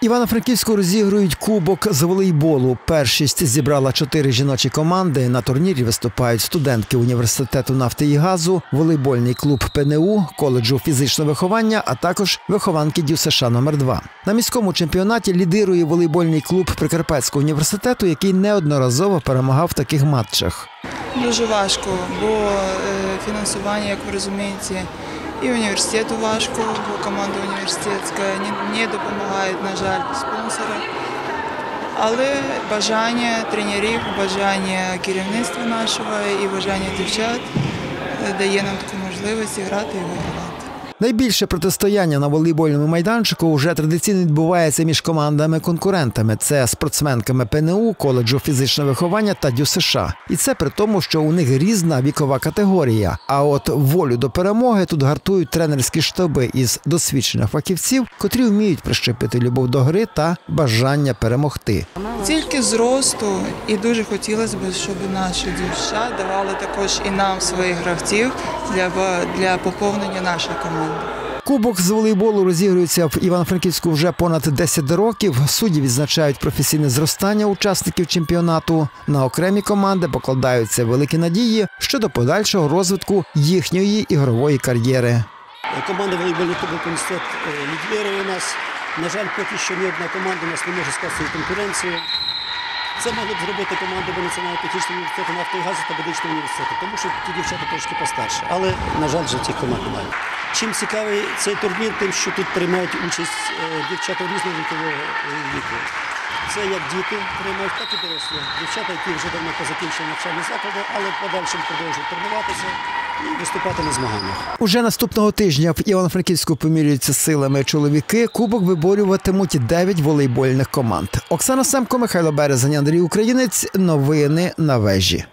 Івано-Франківську розігрують кубок з волейболу. Першість зібрала чотири жіночі команди. На турнірі виступають студентки університету нафти і газу, волейбольний клуб ПНУ, коледжу фізичного виховання, а також вихованки Дю США номер 2 На міському чемпіонаті лідирує волейбольний клуб Прикарпатського університету, який неодноразово перемагав в таких матчах. Дуже важко, бо е, фінансування, як ви розумієте, і університету важко, бо команда університетська не, допомагають, на жаль, спонсори. Але бажання тренерів, бажання керівництва нашого і бажання дівчат е, дає нам таку можливість грати і вигравати. Найбільше протистояння на волейбольному майданчику вже традиційно відбувається між командами-конкурентами. Це спортсменками ПНУ, коледжу фізичного виховання та Дю США. І це при тому, що у них різна вікова категорія. А от волю до перемоги тут гартують тренерські штаби із досвідчених фахівців, котрі вміють прищепити любов до гри та бажання перемогти. Тільки зросту, і дуже хотілося б, щоб наші дівчата давали також і нам своїх гравців для, для поповнення нашої команди. Кубок з волейболу розігрується в Івано-Франківську вже понад 10 років. Судді відзначають професійне зростання учасників чемпіонату. На окремі команди покладаються великі надії щодо подальшого розвитку їхньої ігрової кар'єри. Команда волейбольний клуб університет е, лідірує у нас. На жаль, поки що ні одна команда у нас не може скласти конкуренцію. Це могли б зробити команди Національного технічного університету і та медичного університету, тому що ті дівчата трошки постарше. Але, на жаль, вже тих команд немає. Чим цікавий цей турнір, тим, що тут приймають участь е, дівчата різного вікового е, віку. Це як діти приймають, так і дорослі. Дівчата, які вже давно позакінчили навчальні заклади, але в подальшому продовжують тренуватися і виступати на змаганнях. Уже наступного тижня в Івано-Франківську помірюються силами чоловіки. Кубок виборюватимуть 9 волейбольних команд. Оксана Семко, Михайло Березань, Андрій Українець. Новини на вежі.